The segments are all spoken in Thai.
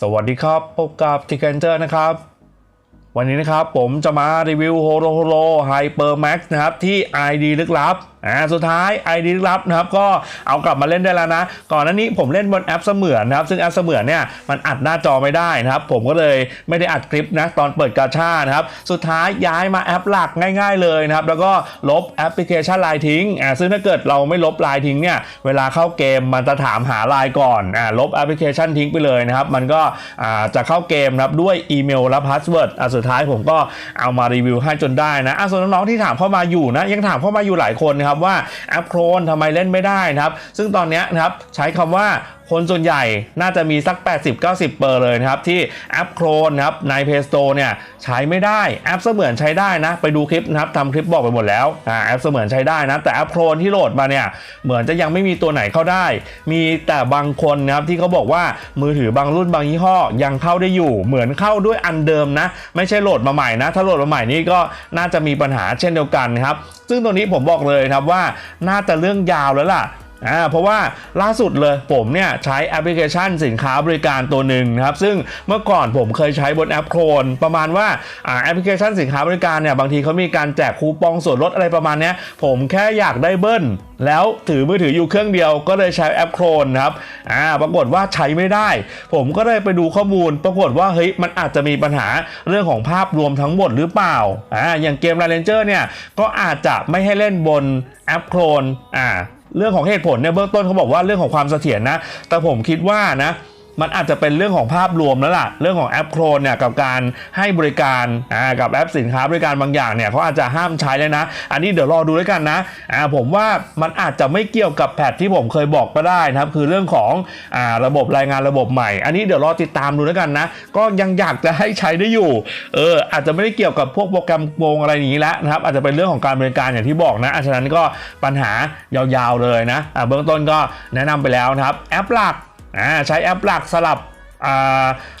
สวัสดีครับ พบกับทิกเกนเจอร์นะครับ วันนี้นะครับผมจะมารีวิวโฮโรโฮโรไฮเปอร์แม็กซ์นะครับ ที่ ID ลึกลับ อ่าสุดท้าย ID ลับนะครับก็เอากลับมาเล่นได้แล้วนะ ก่อนหน้านี้ผมเล่นบนแอปเสมือนนะครับซึ่งแอปเสมือนเนี่ยมันอัดหน้าจอไม่ได้นะครับผมก็เลยไม่ได้อัดคลิปนะตอนเปิดกาชานะครับสุดท้ายย้ายมาแอปหลักง่ายๆเลยนะครับแล้วก็ลบแอปพลิเคชันไลน์ทิ้งอ่าซึ่งถ้าเกิดเราไม่ลบไลน์ทิ้งเนี่ยเวลาเข้าเกมมันจะถามหาไลน์ก่อนอ่าลบแอปพลิเคชันทิ้งไปเลยนะครับมันก็อ่าจะเข้าเกมนะครับด้วยอีเมลและพาสเวิร์ดอ่าสุดท้ายผมก็เอามารีวิวให้จนได้นะอะส่วนน้องๆที่ถามเข้ามาอยู่นะยังถามเข้ามาอยู่หลายคนนะครับว่าแอปโครนทำไมเล่นไม่ได้นะครับ ซึ่งตอนนี้นะครับใช้คำว่า คนส่วนใหญ่น่าจะมีสัก 80-90เปอร์เลยนะครับ ที่แอปโครนครับใน Play Store เนี่ยใช้ไม่ได้แอปเสมือนใช้ได้นะ ไปดูคลิปนะครับทำคลิปบอกไปหมดแล้วอ่าแอปเสมือนใช้ได้นะ แต่แอปโครนที่โหลดมาเนี่ยเหมือนจะยังไม่มีตัวไหนเข้าได้ มีแต่บางคนนะครับที่เขาบอกว่ามือถือบางรุ่นบางยี่ห้อยังเข้าได้อยู่ เหมือนเข้าด้วยอันเดิมนะ ไม่ใช่โหลดมาใหม่นะ ถ้าโหลดมาใหม่นี่ก็น่าจะมีปัญหาเช่นเดียวกันครับ ซึ่งตัวนี้ผมบอกเลยครับว่าน่าจะเรื่องยาวแล้วล่ะ อ่าเพราะว่าล่าสุดเลยผมเนี่ยใช้แอปพลิเคชันสินค้าบริการตัวหนึ่งนะครับ ซึ่งเมื่อก่อนผมเคยใช้บนแอปโครนประมาณว่าอ่าแอปพลิเคชันสินค้าบริการเนี่ยบางทีเขามีการแจกคูปองส่วนลดอะไรประมาณเนี้ยผมแค่อยากได้เบิ้ลแล้วถือมือถืออยู่เครื่องเดียวก็เลยใช้แอปโครนนะครับอ่าปรากฏว่าใช้ไม่ได้ ผมก็เลยไปดูข้อมูล ปรากฏว่าเฮ้ยมันอาจจะมีปัญหาเรื่องของภาพรวมทั้งหมดหรือเปล่าอ่าอย่างเกม r ร n เจอร์เนี่ยก็อาจจะไม่ให้เล่นบนแอปโครนอ่า เรื่องของเหตุผลเนี่ยเบื้องต้นเขาบอกว่าเรื่องของความเสถียรนะ แต่ผมคิดว่านะ มันอาจจะเป็นเรื่องของภาพรวมแล้วล่ะ เรื่องของแอปโครนเนี่ยกับการให้บริการอ่ากับแอปสินค้าบริการบางอย่างเนี่ยเขาอาจจะห้ามใช้เลยนะ อันนี้เดี๋ยวรอดูด้วยกันนะอ่าผมว่ามันอาจจะไม่เกี่ยวกับแพทที่ผมเคยบอกก็ได้นะครับ คือเรื่องของอ่าระบบรายงานระบบใหม่ อันนี้เดี๋ยวรอติดตามดูด้วยกันนะ ก็ยังอยากจะให้ใช้ได้อยู่เอออาจจะไม่ได้เกี่ยวกับพวกโปรแกรมโกงอะไรอย่างนี้แล้วนะครับอาจจะเป็นเรื่องของการบริการอย่างที่บอกนะอะฉะนั้นก็ปัญหายาวๆเลยนะอ่าเบื้องต้นก็แนะนำไปแล้วนะครับแอปหลัก อ่าใช้แอปหลักสลับ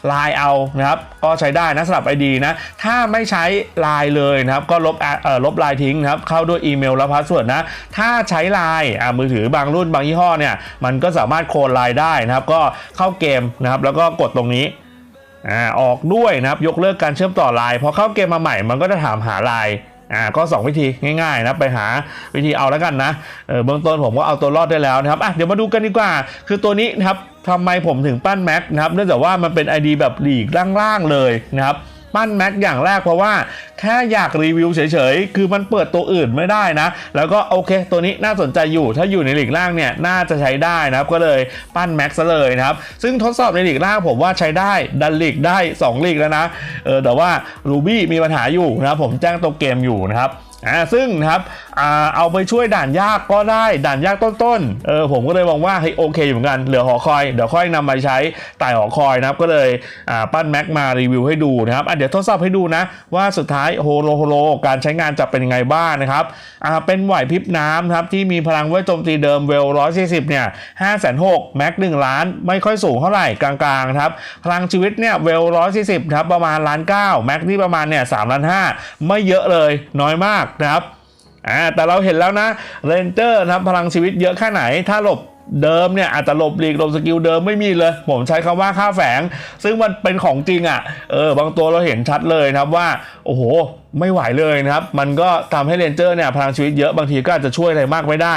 ไลน์เอานะครับก็ใช้ได้นะสำหรับ ID นะถ้าไม่ใช้ไลน์เลยนะครับก็ลบลบไลน์ทิ้งนะครับเข้าด้วยอีเมลและพาสเวิร์ดนะถ้าใช้ไลน์มือถือบางรุ่นบางยี่ห้อเนี่ยมันก็สามารถโคนไลน์ได้นะครับก็เข้าเกมนะครับแล้วก็กดตรงนี้อออกด้วยนะครับยกเลิกการเชื่อมต่อไลน์พอเข้าเกมมาใหม่มันก็จะถามหาไลน์ อ่าก็ 2 วิธีง่ายๆนะไปหาวิธีเอาแล้วกันนะเออเบื้องต้นผมก็เอาตัวรอดได้แล้วนะครับอะเดี๋ยวมาดูกันดีกว่า คือตัวนี้นะครับทำไมผมถึงปั้นแม็กนะครับเนื่องจากว่ามันเป็น ID แบบหลีกล่างๆเลยนะครับ ปั้นแม็กอย่างแรกเพราะว่าแค่อยากรีวิวเฉยๆ คือมันเปิดตัวอื่นไม่ได้นะ แล้วก็โอเค ตัวนี้น่าสนใจอยู่ ถ้าอยู่ในหลีกล่างเนี่ยน่าจะใช้ได้นะครับ ก็เลยปั้นแม็กซะเลยนะครับ ซึ่งทดสอบในหลีกล่างผมว่าใช้ได้ดันหลีกได้สองหลีกแล้วนะ เออแต่ว่ารูบี้มีปัญหาอยู่นะครับผมแจ้งตัวเกมอยู่นะครับ อ่าซึ่งนะครับอ่าเอาไปช่วยด่านยากก็ได้ด่านยากต้นๆเออผมก็เลยมองว่าเฮ้ยโอเคอยู่เหมือนกันเหลือหอคอยเดี๋ยวค่อยนำมาใช้ไต่หอคอยนะครับก็เลยอ่าปั้นแม็กมารีวิวให้ดูนะครับอะเดี๋ยวทดสอบให้ดูนะ ว่าสุดท้ายโฮโลโฮโลการใช้งานจะเป็นยังไงบ้างนะครับอ่าเป็นไหวพริบน้ำครับที่มีพลังเวทโจมตีเดิมเวล140เนี่ย5 6 0 0 0แม็ก1ล้านไม่ค่อยสูงเท่าไหร่กลางๆครับพลังชีวิตเนี่ยเวล140ครับประมาณล้านเก้าแม็กที่ประมาณเนี่ย3ล้าน5ไม่เยอะเลยน้อยมากนะครับอ่าแต่เราเห็นแล้วนะเรนเจอร์นะครับพลังชีวิตเยอะแค่ไหน ถ้าหลบเดิมเนี่ยอาจจะหลบหลีกหลบสกิลเดิมไม่มีเลย ผมใช้คำว่าค่าแฝง ซึ่งมันเป็นของจริงอะ่ะเออบางตัวเราเห็นชัดเลยนะครับว่า โอ้โห ไม่ไหวเลยนะครับ มันก็ทำให้เรนเจอร์เนี่ยพลังชีวิตเยอะบางทีก็อาจจะช่วยอะไรมากไม่ได้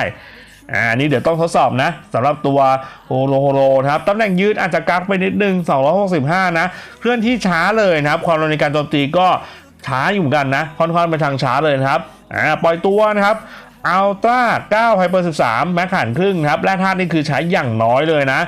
อ่านนี้เดี๋ยวต้องทดสอบนะสำหรับตัวโฮโลโฮโลนะครับตำแหน่งยืดอาจจะกักไปนิดนึง 265 นะ เคลื่อนที่ช้าเลยนะครับ ความเร็วในการโจมตีก็ ช้าอยู่เหมือนกันนะ ค่อนข้างไปทางช้าเลยนะครับอ่าปล่อยตัวนะครับอัลตร้า9ไฮเปอร์13 แม็กหันครึ่งครับแร่ธาตุนี่คือใช้อย่างน้อยเลยนะ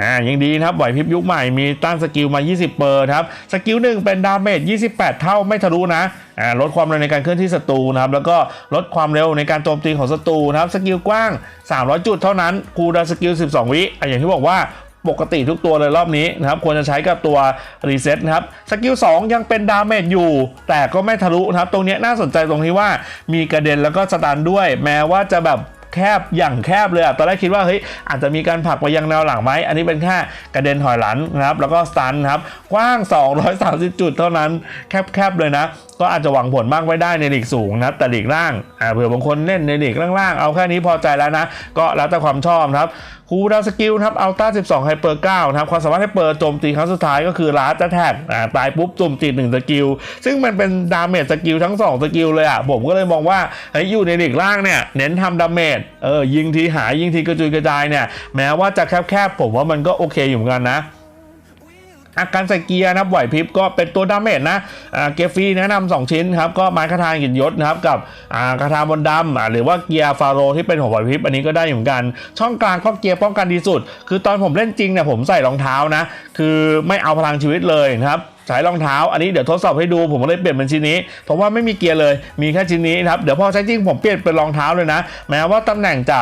อ่ายังดีนะครับไหวพริบยุคใหม่มีต้านสกิลมา 20 เปอร์ครับ สกิลหนึ่งเป็นดาเมจ 28 เท่าไม่ทะลุนะอ่าลดความเร็วในการเคลื่อนที่ศัตรูนะครับ แล้วก็ลดความเร็วในการโจมตีของศัตรูนะครับ สกิลกว้าง 300 จุดเท่านั้น คูดาสกิล 12 วิอะอย่างที่บอกว่า ปกติทุกตัวเลยรอบนี้นะครับควรจะใช้กับตัวรีเซ็ตนะครับสกิล2ยังเป็นดาเมจอยู่ แต่ก็ไม่ทะลุนะครับ ตรงนี้น่าสนใจตรงที่ว่ามีกระเด็นแล้วก็สตันด้วย แม้ว่าจะแบบแคบอย่างแคบเลยอะตอนแรกคิดว่าเฮ้ยอาจจะมีการผลักไปยังแนวหลังไหม อันนี้เป็นแค่กระเด็นถอยหลังนะครับ แล้วก็สตันนครับ กว้าง 230 จุดเท่านั้น แคบๆเลยนะ ก็อาจจะหวังผลมากไม่ได้ในหลีกสูงนะแต่หลีกล่างอ่าเผื่อบางคนเล่นในหลีกล่างๆ เอาแค่นี้พอใจแล้วนะ ก็แล้วแต่ความชอบครับคูดาวสกิลนะครับอัลต้า12ไฮเปอร์9นะครับความสามารถให้เปิดโจมตีครั้งสุดท้ายก็คือลาสแท็กอ่าตายปุ๊บโจมตีหนึ่งสกิล ซึ่งมันเป็นดาเมจสกิลทั้ง 2 สกิลเลยอะ ผมก็เลยมองว่าไอ้ยอยู่ในลีกล่างเนี่ย เน้นทำดาเมจเออยิงทีหายยิงทีกระจุยกระจายเนี่ย แม้ว่าจะแคบๆ ผมว่ามันก็โอเคอยู่เหมือนกันนะ อาการใส่เกียร์นะครับไหวพริบก็เป็นตัวดาเมจนะเกียร์ฟรีแนะนำสองชิ้นครับก็ไม้คาทากินยศนะครับกับอ่าคาทาบนดำอ่าหรือว่าเกียร์ฟาโรที่เป็นของไหวพริบอันนี้ก็ได้เหมือนกัน ช่องกลางก็เกียร์ป้องกันดีสุด คือตอนผมเล่นจริงเนี่ยผมใส่รองเท้านะ คือไม่เอาพลังชีวิตเลยนะครับใช้รองเท้า อันนี้เดี๋ยวทดสอบให้ดู ผมก็เลยเปลี่ยนเป็นชิ้นนี้เพราะว่าไม่มีเกียร์เลย มีแค่ชิ้นนี้นะครับ เดี๋ยวพอใช้จริงผมเปลี่ยนเป็นรองเท้าเลยนะ แม้ว่าตำแหน่งจะ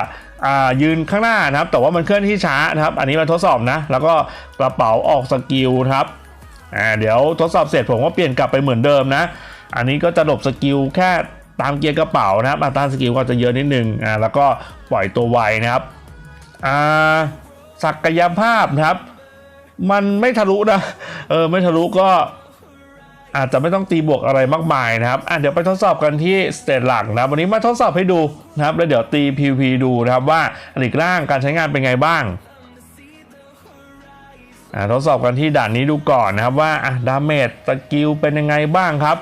ยืนข้างหน้านะครับ แต่ว่ามันเคลื่อนที่ช้านะครับ อันนี้มาทดสอบนะ แล้วก็กระเป๋าออกสกิลครับอ่าเดี๋ยวทดสอบเสร็จผมก็เปลี่ยนกลับไปเหมือนเดิมนะ อันนี้ก็จะหลบสกิลแค่ตามเกียร์กระเป๋านะครับอัตราสกิลก็จะเยอะนิดนึงอ่าแล้วก็ปล่อยตัวไวนะครับอ่าศักยภาพนะครับ มันไม่ทะลุนะเออไม่ทะลุก็ อาจจะไม่ต้องตีบวกอะไรมากมายนะครับอะเดี๋ยวไปทดสอบกันที่สเตจหลักนะวันนี้มาทดสอบให้ดูนะครับแล้วเดี๋ยวตี PVP ดูนะครับว่าหลีกล่างการใช้งานเป็นไงบ้างอะทดสอบกันที่ด่านนี้ดูก่อนนะครับว่าอะดาเมจสกิลเป็นยังไงบ้างครับ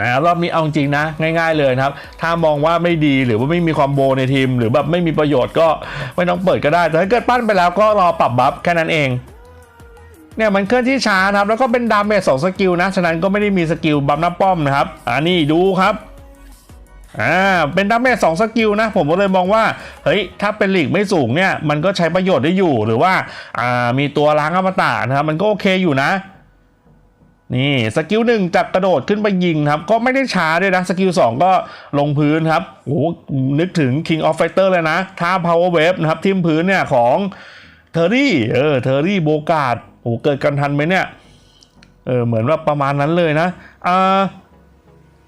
อ่ารอบนี้เอาจริงนะ ง่ายๆเลยนะครับ ถ้ามองว่าไม่ดีหรือว่าไม่มีคอมโบในทีม หรือแบบไม่มีประโยชน์ก็ไม่ต้องเปิดก็ได้ แต่ถ้าเกิดปั้นไปแล้วก็รอปรับบัฟแค่นั้นเอง เนี่ยมันเคลื่อนที่ช้านะครับ แล้วก็เป็นดาเมจสองสกิลนะ ฉะนั้นก็ไม่ได้มีสกิลบัมหน้าป้อมนะครับอันนี้ดูครับอ่าเป็นดาเมจสองสกิลนะ ผมก็เลยมองว่า เฮ้ย ถ้าเป็นลีกไม่สูงเนี่ย มันก็ใช้ประโยชน์ได้อยู่หรือว่าอ่ามีตัวล้างอมตะนะครับ มันก็โอเคอยู่นะนี่สกิลหนึ่งจากกระโดดขึ้นไปยิงครับ ก็ไม่ได้ช้าด้วยนะ สกิลสองก็ลงพื้นครับโอ้นึกถึง King of Fighter เลยนะท่า Power Wave นะครับ ทิมพื้นเนี่ยของเทอร์รี่เออเทอร์รี่โบกาด โอ้เกิดกันทันไหมเนี่ย เออเหมือนว่าประมาณนั้นเลยนะอ่า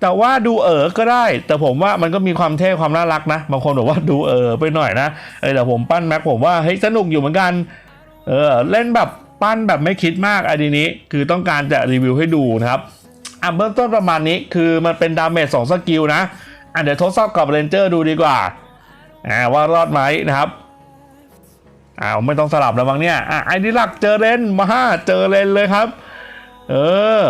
แต่ว่าดูเออก็ได้ แต่ผมว่ามันก็มีความเท่ความน่ารักนะ บางคนบอกว่าดูเออไปหน่อยนะเออแต่ผมปั้นแม็กผมว่าเฮ้ยสนุกอยู่เหมือนกันเออเล่นแบบปั้นแบบไม่คิดมากไอดีนี้ คือต้องการจะรีวิวให้ดูนะครับอะเบื้องต้นประมาณนี้คือมันเป็นดาเมจสองสกิลนะอะเดี๋ยวทดสอบกับเรนเจอร์ดูดีกว่าอ่าว่ารอดไหมนะครับ อ้าวไม่ต้องสลับแล้วมั้งเนี่ยอะไอดีหลักเจอเรนมาเจอเรนเลยครับ เออ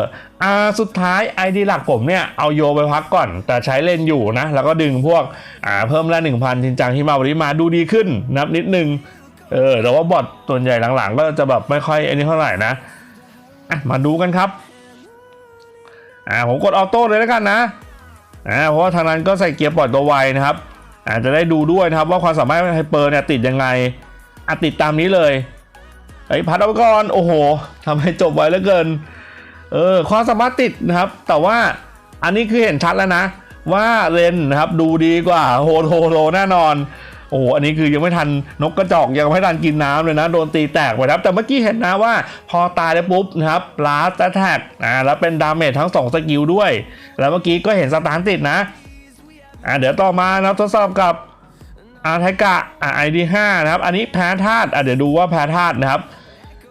อ่าสุดท้าย ID หลักผมเนี่ยเอาโยไปพักก่อน แต่ใช้เล่นอยู่นะ แล้วก็ดึงพวกอ่าเพิ่มละหนึ่งพันจินจังที่มาวันนี้มาดูดีขึ้นนับนิดนึงเออแต่ว่าบอทส่วนใหญ่หลังๆ ก็จะแบบไม่ค่อยอันนี้เท่าไหร่นะอะมาดูกันครับอ่าผมกดออโต้เลยแล้วกันนะอ่าเพราะว่าทางนั้นก็ใส่เกียร์ปล่อยตัวไวนะครับอาจจะได้ดูด้วยนะครับว่าความสามารถไฮเปอร์เนี่ยติดยังไง อะติดตามนี้เลยไอ้พัดเอาไปก่อนโอ้โหทำให้จบไวเหลือเกินเออความสามารถติดนะครับ แต่ว่าอันนี้คือเห็นชัดแล้วนะ ว่าเลนนะครับดูดีกว่าโฮโฮโลแน่นอน โอ้โหอันนี้คือยังไม่ทันนกกระจอกยังไม่ทันกินน้ำเลยนะ โดนตีแตกไปครับ แต่เมื่อกี้เห็นนะว่าพอตายแล้วปุ๊บนะครับลาสแท็กอ่าแล้วเป็นดาเมจทั้ง 2 สกิลด้วย แล้วเมื่อกี้ก็เห็นสตาร์ทติดนะอ่าเดี๋ยวต่อมานะครับทดสอบกับ อาไทกะอ่าไอดีห้านะครับ อันนี้แพ้ธาตุอ่าเดี๋ยวดูว่าแพ้ธาตุนะครับ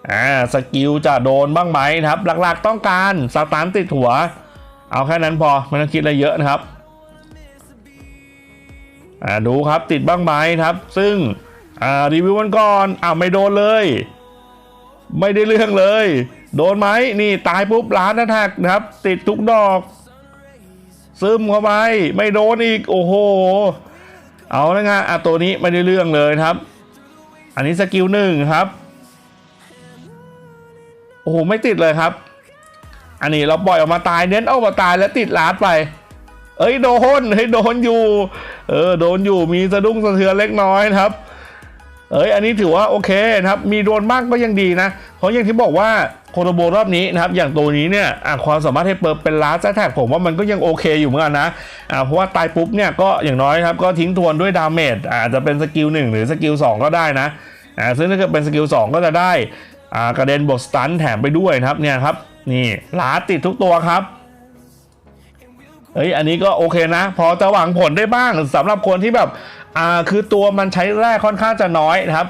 อ่าสกิลจะโดนบ้างไหมนะครับ หลักๆต้องการสตาร์ทติดหัว เอาแค่นั้นพอไม่ต้องคิดอะไรเยอะนะครับอ่าดูครับติดบ้างไหมครับ ซึ่งอ่ารีวิวมันก่อนอ้าวไม่โดนเลย ไม่ได้เรื่องเลย โดนไหมนี่ตายปุ๊บล้านนะแท็กนะครับ ติดทุกดอก ซึมเข้าไปไม่โดนอีกโอ้โห เอาล้วไงอะตัวนี้ไม่ได้เรื่องเลยครับ อันนี้สกิลหนึ่งครับ โอ้โหไม่ติดเลยครับ อันนี้เราปล่อยออกมาตายเน้นเอามาตายแล้วติดลาดไป เอ้ยโดนเฮ้ยโดนอยู่ เออโดนอยู่มีสะดุ้งสะเทือนเล็กน้อยครับ เอ้ยอันนี้ถือว่าโอเคนะครับ มีโดนมากก็ยังดีนะ เพราะอย่างที่บอกว่า โคโนโบรอบนี้นะครับอย่างตัวนี้เนี่ยความสามารถให้เปิดเป็นลาสแท็กผมว่ามันก็ยังโอเคอยู่เหมือนกันนะเพราะว่าตายปุ๊บเนี่ยก็อย่างน้อยครับก็ทิ้งทวนด้วยดาเมจอาจจะเป็นสกิลหนึ่งหรือสกิลสองก็ได้นะซึ่งถ้าเกิดเป็นสกิลสองก็จะได้กระเด็นบทสตันแถมไปด้วยนะครับเนี่ยครับนี่ลาติดทุกตัวครับเฮ้ยอันนี้ก็โอเคนะ พอจะหวังผลได้บ้างสำหรับคนที่แบบอ่าคือตัวมันใช้แร่ค่อนข้างจะน้อยนะครับ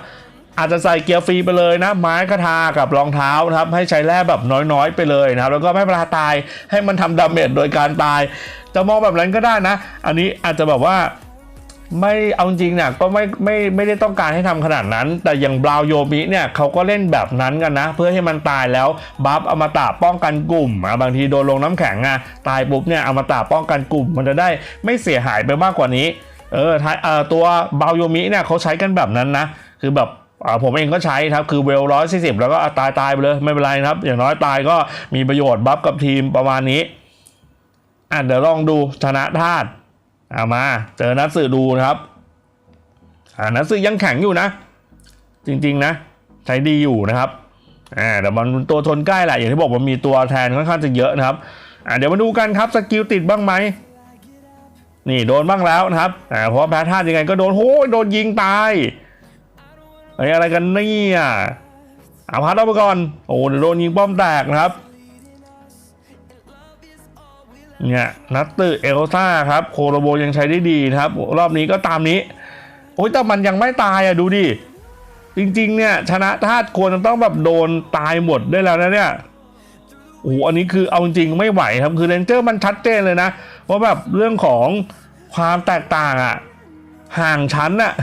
อาจจะใส่เกียร์ฟรีไปเลยนะ ไม้กระทากับรองเท้านะครับให้ใช้แร่แบบน้อยๆไปเลยนะครับแล้วก็ไม่เวลาตายให้มันทำดาเมจโดยการตาย จะมองแบบนั้นก็ได้นะ อันนี้อาจจะแบบว่าไม่เอาจริงเนี่ยก็ไม่ไม่ไม่ได้ต้องการให้ทำขนาดนั้น แต่อย่างบราวโยมิเนี่ยเขาก็เล่นแบบนั้นกันนะ เพื่อให้มันตายแล้วบัฟอมตะป้องกันกลุ่มอะบางทีโดนลงน้ำแข็งอะตายปุ๊บเนี่ยอมตะป้องกันกลุ่ม มันจะได้ไม่เสียหายไปมากกว่านี้ เออท้ายเอ่อตัวบราวโยมิเนี่ยเขาใช้กันแบบนั้นนะ คือแบบ ผมเองก็ใช้ครับ คือเวลร้อยสี่สิบแล้วก็ตายตายไปเลย ไม่เป็นไรครับ อย่างน้อยตายก็มีประโยชน์บัฟกับทีมประมาณนี้อะเดี๋ยวลองดูชนะธาตุเอามา เจอนัดสื่อดูนะครับอ่านัดสื่อยังแข็งอยู่นะ จริงๆนะ ใช้ดีอยู่นะครับอ่าแต่มันตัวทนใกล้แหละอย่างที่บอกว่ามีตัวแทนค่อนข้างจะเยอะนะครับอ่าเดี๋ยวมาดูกันครับสกิลติดบ้างไหมนี่โดนบ้างแล้วนะครับอ่าเพราะแพ้ธาตุยังไงก็โดนโอ้ยโดนยิงตาย ไอ้อะไรกันเนี่ยอาพัดเอาไปก่อน โอ้เดี๋ยวโดนยิงป้อมแตกนะครับ เนี่ยนัตตือเอลซ่าครับ โคโรโบยังใช้ได้ดีนะครับ รอบนี้ก็ตามนี้ โอ้ยแต่มันยังไม่ตายอะดูดิ จริง ๆ เนี่ย ชนะธาตุควรจะต้องแบบโดนตายหมดได้แล้วนะเนี่ยโอ้โหอันนี้คือเอาจริงไม่ไหวครับ คือเรนเจอร์มันชัดเจนเลยนะว่าแบบเรื่องของความแตกต่างอะห่างชั้นอะ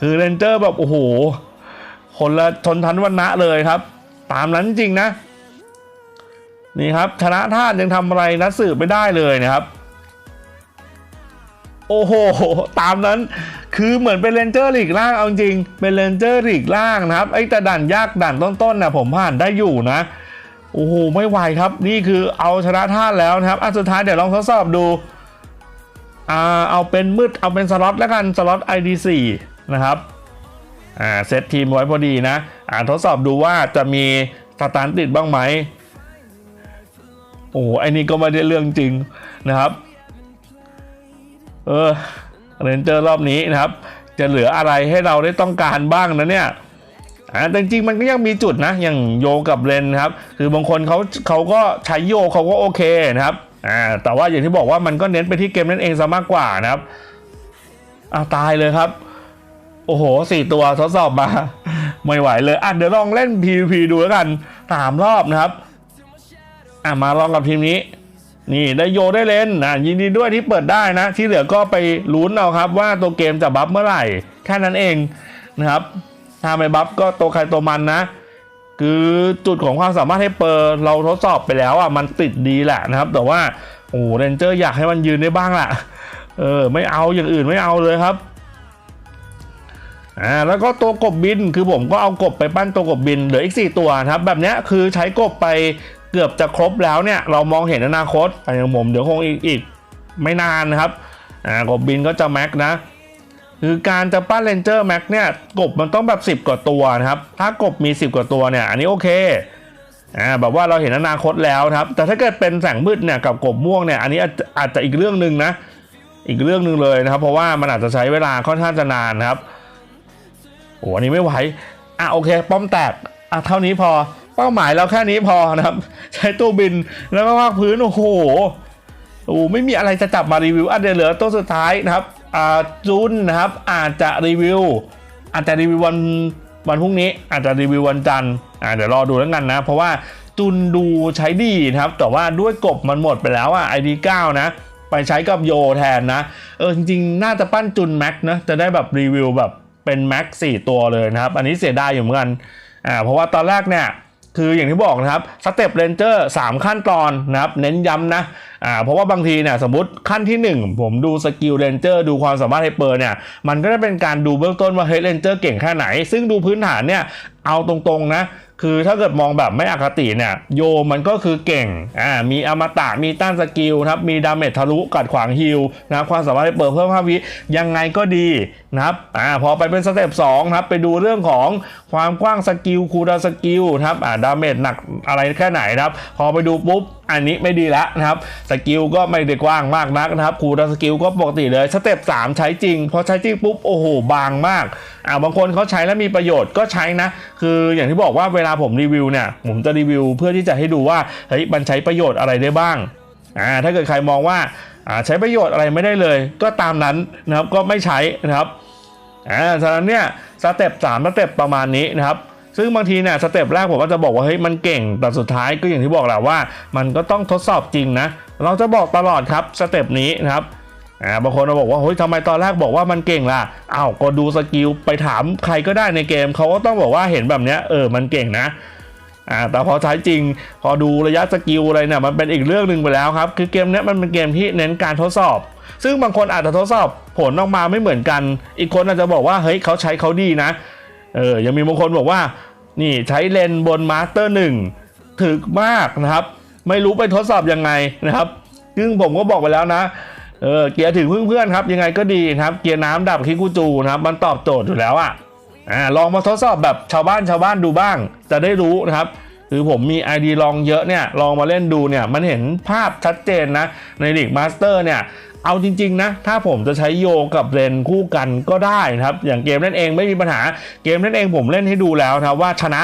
คือเรนเจอร์แบบโอ้โห คนละชนชั้นวรรณะเลยครับ ตามนั้นจริงนะ นี่ครับ ชนะธาตุยังทำอะไรนัดสืบไม่ได้เลยนะครับ โอ้โห ตามนั้น คือเหมือนเป็นเรนเจอร์ลีกล่างเอาจริง เป็นเรนเจอร์ลีกล่างนะครับ ไอ้แต่ด่านยากด่านต้นๆนะผมผ่านได้อยู่นะ โอ้โห ไม่ไหวครับ นี่คือเอาชนะท่าตุแล้วนะครับ อันสุดท้ายเดี๋ยวลองทดสอบดูอ่าเอาเป็นมืด เอาเป็นสล็อตแล้วกัน สล็อต ID4 นะครับ อ่าเซตทีมไว้พอดีนะอ่าทดสอบดูว่าจะมีสตาร์ติดบ้างไหมโอ้ไอ้นี่ก็ไม่ได้เรื่องจริงนะครับ เออเรนเจอร์รอบนี้นะครับ จะเหลืออะไรให้เราได้ต้องการบ้างนะเนี่ยอ่าจริงๆมันก็ยังมีจุดนะ อย่างโยกับเรนนะครับ คือบางคนเขาเขาก็ใช้โยเขาก็โอเคนะครับอ่าแต่ว่าอย่างที่บอกว่ามันก็เน้นไปที่เกมนั่นเองซะมากกว่านะครับอ่าตายเลยครับ โอ้โหสี่ตัวทดสอบมา ไม่ไหวเลยอะเดี๋ยวลองเล่น PVP ดูแล้วกันสามรอบนะครับ อะมาลองกับทีมนี้ นี่ได้โยได้เล่นนะยินดีด้วยที่เปิดได้นะ ที่เหลือก็ไปลุ้นเอาครับ ว่าตัวเกมจะบัฟเมื่อไหร่ แค่นั้นเองนะครับถ้าไม่บัฟก็ตัวใครตัวมันนะ คือจุดของความสามารถให้เปิดเราทดสอบไปแล้วอะมันติดดีแหละนะครับ แต่ว่าโอ้เรนเจอร์อยากให้มันยืนได้บ้างล่ะ เออ ไม่เอาอย่างอื่นไม่เอาเลยครับ อ่าแล้วก็ตัวกบบินคือผมก็เอากบไปปั้นตัวกบบินเหลืออีก 4 ตัวครับแบบเนี้ยคือใช้กบไปเกือบจะครบแล้วเนี่ยเรามองเห็นอนาคตอย่างผมเดี๋ยวคงอีกอีกไม่นานนะครับอ่ากบบินก็จะแม็กนะคือการจะปั้นเลนเจอร์แม็กเนี่ยกบมันต้องแบบ 10 กว่าตัวนะครับ ถ้ากบมี 10 กว่าตัวเนี่ยอันนี้โอเคอ่าแบบว่าเราเห็นอนาคตแล้วครับ แต่ถ้าเกิดเป็นแสงมืดเนี่ยกับกบม่วงเนี่ยอันนี้อาจจะอาจจะอีกเรื่องหนึ่งนะอีกเรื่องหนึ่งเลยนะครับ เพราะว่ามันอาจจะใช้เวลาค่อนข้างจะนานนะครับ โอ้อันนี้ไม่ไหว อะโอเค ป้อมแตกอะเท่านี้พอ เป้าหมายเราแค่นี้พอนะครับ ใช้ตู้บินแล้วก็ภาคพื้น โอ้โหโอ้ไม่มีอะไรจะจับมารีวิวอะเดี๋ยวเหลือตัวสุดท้ายนะครับอ่าจุนนะครับ อาจจะรีวิว อาจจะรีวิววันวันพรุ่งนี้ อาจจะรีวิววันจันทร์อ่าเดี๋ยวรอดูแล้วกันนะ เพราะว่าจุนดูใช้ดีนะครับ แต่ว่าด้วยกบมันหมดไปแล้วอะ ID 9นะไปใช้กับโยแทนนะ เออจริงๆ น่าจะปั้นจุนแม็กนะ จะได้แบบรีวิวแบบ เป็นแม็กสี่ตัวเลยนะครับ อันนี้เสียดายอยู่เหมือนกันอ่าเพราะว่าตอนแรกเนี่ยคืออย่างที่บอกนะครับสเต็ปเรนเจอร์3ขั้นตอนนะครับ เน้นย้ำนะอ่าเพราะว่าบางทีเนี่ยสมมติขั้นที่ 1 ผมดูสกิลเรนเจอร์ดูความสามารถไฮเปอร์เนี่ย มันก็จะเป็นการดูเบื้องต้นว่าเฮ้ยเรนเจอร์เก่งแค่ไหน ซึ่งดูพื้นฐานเนี่ย เอาตรงๆนะ คือถ้าเกิดมองแบบไม่อคติเนี่ย โยมันก็คือเก่งอ่ามีอมตะมีต้านสกิลนะครับมีดาเมจทะลุกัดขวางฮิลนะครับความสามารถเปิดเพิ่มภาพวิยังไงก็ดีนะครับอ่าพอไปเป็นสเต็ป2นะครับไปดูเรื่องของความกว้างสกิลคูลดาสกิลนะครับอ่าดาเมจหนักอะไรแค่ไหนนะครับพอไปดูปุ๊บอันนี้ไม่ดีแล้วนะครับสกิลก็ไม่ได้กว้างมากนักนะครับคูลดาสกิลก็ปกติเลยสเต็ป3ใช้จริงพอใช้จริงปุ๊บโอ้โหบางมากอ่าบางคนเขาใช้แล้วมีประโยชน์ก็ใช้นะ คืออย่างที่บอกว่าเวลาผมรีวิวเนี่ยผมจะรีวิวเพื่อที่จะให้ดูว่าเฮ้ยมันใช้ประโยชน์อะไรได้บ้างอ่าถ้าเกิดใครมองว่าอ่าใช้ประโยชน์อะไรไม่ได้เลย ก็ตามนั้นนะครับก็ไม่ใช้นะครับอ่าฉะนั้นเนี่ยสเต็ปสามสเต็ปประมาณนี้นะครับซึ่งบางทีเนี่ยสเต็ปแรกผมก็จะบอกว่าเฮ้ยมันเก่งแต่สุดท้ายก็อย่างที่บอกแหละว่า มันก็ต้องทดสอบจริงนะเราจะบอกตลอดครับสเต็ปนี้นะครับ อ่าบางคนมาบอกว่าเฮ้ยทำไมตอนแรกบอกว่ามันเก่งล่ะอ้าวก็ดูสกิลไปถามใครก็ได้ในเกมเขาก็ต้องบอกว่าเห็นแบบเนี้ยเออมันเก่งนะอ่าแต่พอใช้จริง พอดูระยะสกิลอะไรเนี่ยมันเป็นอีกเรื่องหนึ่งไปแล้วครับ คือเกมเนี้ยมันเป็นเกมที่เน้นการทดสอบ ซึ่งบางคนอาจจะทดสอบผลออกมาไม่เหมือนกัน อีกคนอาจจะบอกว่าเฮ้ยเขาใช้เขาดีนะเออยังมีบางคนบอกว่า นี่ใช้เลนบนมาสเตอร์หนึ่งถึกมากนะครับ ไม่รู้ไปทดสอบยังไงนะครับซึ่งผมก็บอกไปแล้วนะ เออเกียร์ถึงเพื่อนๆครับ ยังไงก็ดีนะครับเกียร์น้ำดับคิกูจูนะครับ มันตอบโจทย์อยู่แล้วอะอ่าลองมาทดสอบแบบชาวบ้านชาวบ้านดูบ้าง จะได้รู้นะครับคือผมมี ID ลองเยอะเนี่ยลองมาเล่นดูเนี่ยมันเห็นภาพชัดเจนนะในลีกมาสเตอร์เนี่ยเอาจริงๆนะถ้าผมจะใช้โยกับเรนคู่กันก็ได้นะครับ อย่างเกมเล่นเองไม่มีปัญหาเกมเล่นเองผมเล่นให้ดูแล้วนะครับว่าชนะ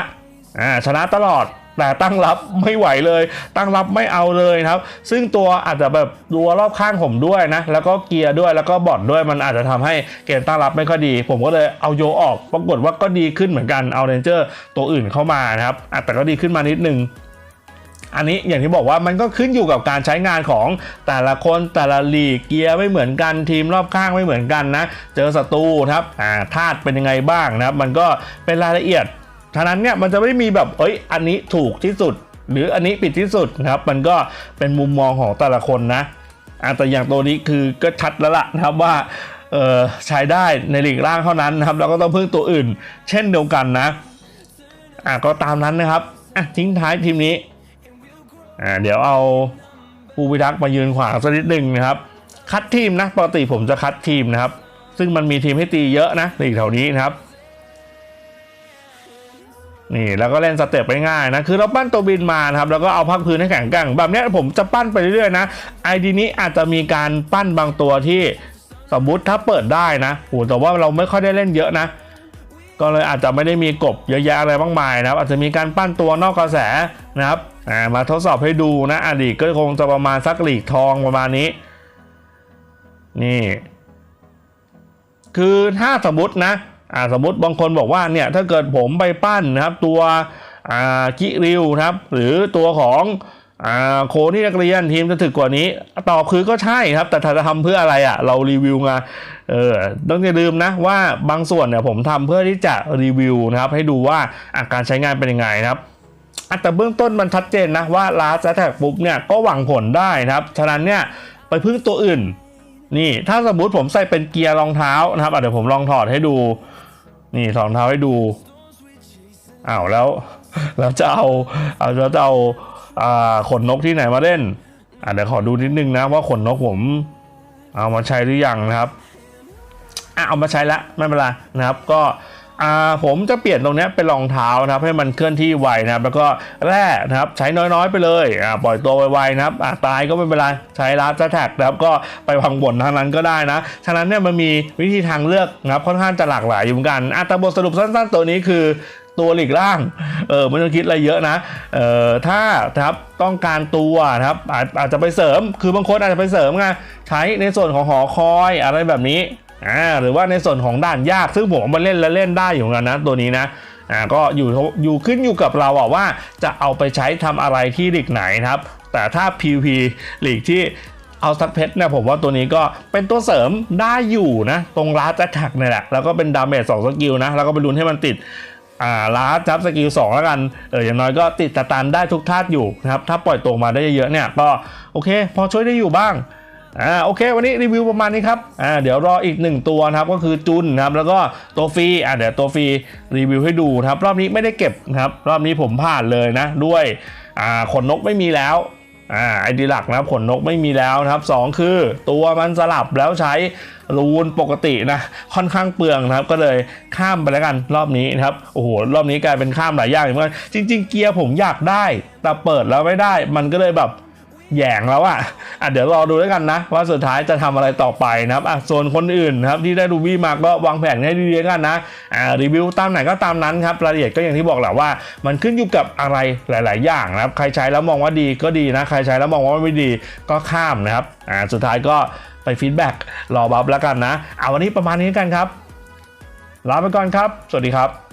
อ่าชนะตลอด แต่ตั้งรับไม่ไหวเลย ตั้งรับไม่เอาเลยครับ ซึ่งตัวอาจจะแบบดัวรอบข้างผมด้วยนะ แล้วก็เกียร์ด้วยแล้วก็บอดด้วยมันอาจจะทำให้เกมตั้งรับไม่ค่อยดี ผมก็เลยเอาโยออก ปรากฏว่าก็ดีขึ้นเหมือนกันเอาเรนเจอร์ตัวอื่นเข้ามานะครับอะแต่ก็ดีขึ้นมานิดนึงอันนี้อย่างที่บอกว่ามันก็ขึ้นอยู่กับการใช้งานของแต่ละคนแต่ละลีกเกียร์ไม่เหมือนกันทีมรอบข้างไม่เหมือนกันนะ เจอศัตรูครับอ่าธาตุเป็นยังไงบ้างนะครับ มันก็เป็นรายละเอียด ฉะนั้นเนี่ยมันจะไม่มีแบบเอ้ยอันนี้ถูกที่สุด หรืออันนี้ผิดที่สุดนะครับ มันก็เป็นมุมมองของแต่ละคนนะอาแต่อย่างตัวนี้คือก็ชัดแล้วล่ะนะครับว่าใช้ได้ในลีกล่างเท่านั้นนะครับแล้วก็ต้องพึ่งตัวอื่น เช่นเดียวกันนะอ่าก็ตามนั้นนะครับอะทิ้งท้ายทีมนี้อ่าเดี๋ยวเอาผู้พิทักษ์มายืนขวางสักนิดหนึ่งนะครับ คัดทีมนะปกติผมจะคัดทีมนะครับ ซึ่งมันมีทีมให้ตีเยอะนะในแถวนี้นะครับ นี่แล้วก็เล่นสเต็ปไปง่ายๆนะคือเราปั้นตัวบินมานะครับแล้วก็เอาพักพื้นให้แข็งแกร่งแบบนี้ผมจะปั้นไปเรื่อยๆนะไอดีนี้อาจจะมีการปั้นบางตัวที่สมมุติถ้าเปิดได้นะโอ้แต่ว่าเราไม่ค่อยได้เล่นเยอะนะ ก็เลยอาจจะไม่ได้มีกบเยอะแยะอะไรมากมายนะครับ อาจจะมีการปั้นตัวนอกกระแสนะครับมาทดสอบให้ดูนะอดีตก็คงจะประมาณสักหลีกทองประมาณนี้ นี่ คือถ้าสมมตินะ อ่าสมมติบางคนบอกว่าเนี่ยถ้าเกิดผมไปปั้นนะครับตัวอ่ากิริวครับหรือตัวของอ่าโคที่นักเรียนทีมจะถึกกว่านี้ตอบคือก็ใช่ครับ แต่ถ้าจะทำเพื่ออะไรอะ่ะ เรารีวิวมาเออต้องอย่าลืมนะว่าบางส่วนเนี่ยผมทำเพื่อที่จะรีวิวนะครับ ให้ดูว่าอาการใช้งานเป็นยังไงนะครับแต่เบื้องต้นมันชัดเจนนะว่าลาสแท็กปุ๊บเนี่ยก็หวังผลได้นะครับ ฉะนั้นเนี่ยไปพึ่งตัวอื่น นี่ถ้าสมมุติผมใส่เป็นเกียร์รองเท้านะครับเดี๋ยวผมลองถอดให้ดู นี่ถอดรองเท้าให้ดูอ้าวแล้วแล้วจะเอาเอาแล้วจะเอาอ่าขนนกที่ไหนมาเล่นอะเดี๋ยวขอดูนิดนึงนะว่าขนนกผม เอามาใช้หรือยังนะครับอะเอามาใช้ละไม่เป็นไรนะครับ ก็ อ่าผมจะเปลี่ยนตรงนี้เป็นรองเท้านะครับให้มันเคลื่อนที่ไวนะครับแล้วก็แร่นะครับใช้น้อยๆไปเลยอ่าปล่อยตัวไวๆนะครับอ่าตายก็ไม่เป็นไรใช้ลาสแท็กนะครับก็ไปพังบนทางนั้นก็ได้นะฉะนั้นเนี่ยมันมีวิธีทางเลือกนะครับค่อนข้างจะหลากหลายอยู่เหมือนกันอะแต่บทสรุปสั้น ๆ ตัวนี้คือตัวหลีกล่าง เออไม่ต้องคิดอะไรเยอะนะ เออถ้าครับต้องการตัวนะครับอาจอาจจะไปเสริม คือบางคนอาจจะไปเสริมไงใช้ในส่วนของหอคอยอะไรแบบนี้ อ่าหรือว่าในส่วนของด่านยากซึ่งผมเอามาเล่นแล้วเล่นได้อยู่เหมือนกันนะตัวนี้นะอ่าก็อยู่อยู่ขึ้นอยู่กับเราอะว่าจะเอาไปใช้ทำอะไรที่หลีกไหนครับ แต่ถ้า PVP หลีกที่เอาซัดเพชรเนี่ยผมว่าตัวนี้ก็เป็นตัวเสริมได้อยู่นะ ตรงลาจะถักเนี่ยแหละ แล้วก็เป็นดาเมจสองสกิลนะ แล้วก็ไปลุ้นให้มันติดอ่าลาจับสกิล2แล้วกันเอออย่างน้อยก็ติดตะตันได้ทุกธาตุอยู่นะครับ ถ้าปล่อยตัวมาได้เยอะเนี่ยก็โอเค พอช่วยได้อยู่บ้าง อ่าโอเค วันนี้รีวิวประมาณนี้ครับอ่าเดี๋ยวรออีกหนึ่งตัวนะครับก็คือจุนนะครับแล้วก็ตัวฟรีอ่าเดี๋ยวตัวฟรีรีวิวให้ดูครับ รอบนี้ไม่ได้เก็บนะครับ รอบนี้ผมผ่านเลยนะ ด้วยอ่าขนนกไม่มีแล้วอ่าไอดีหลักนะครับขนนกไม่มีแล้วนะครับสองคือตัวมันสลับแล้วใช้รูนปกตินะค่อนข้างเปลืองนะครับ ก็เลยข้ามไปแล้วกันรอบนี้นะครับโอ้โหรอบนี้กลายเป็นข้ามหลายอย่างเหมือนกันจริง ๆ เกียร์ผมอยากได้ แต่เปิดแล้วไม่ได้ มันก็เลยแบบ แย่งแล้วอะอะเดี๋ยวรอดูแล้วกันนะ ว่าสุดท้ายจะทำอะไรต่อไปนะครับอะส่วนคนอื่นครับที่ได้รูบี้มาก็วางแผนให้ดีๆกันนะอ่ารีวิวตามไหนก็ตามนั้นครับรายละเอียดก็อย่างที่บอกแหละว่า มันขึ้นอยู่กับอะไรหลาย ๆ อย่างนะครับใครใช้แล้วมองว่าดีก็ดีนะ ใครใช้แล้วมองว่าไม่ดีก็ข้ามนะครับอ่าสุดท้ายก็ไปฟีดแบ็กรอบัฟแล้วกันนะเอาวันนี้ประมาณนี้กันครับลาไปก่อนครับ สวัสดีครับ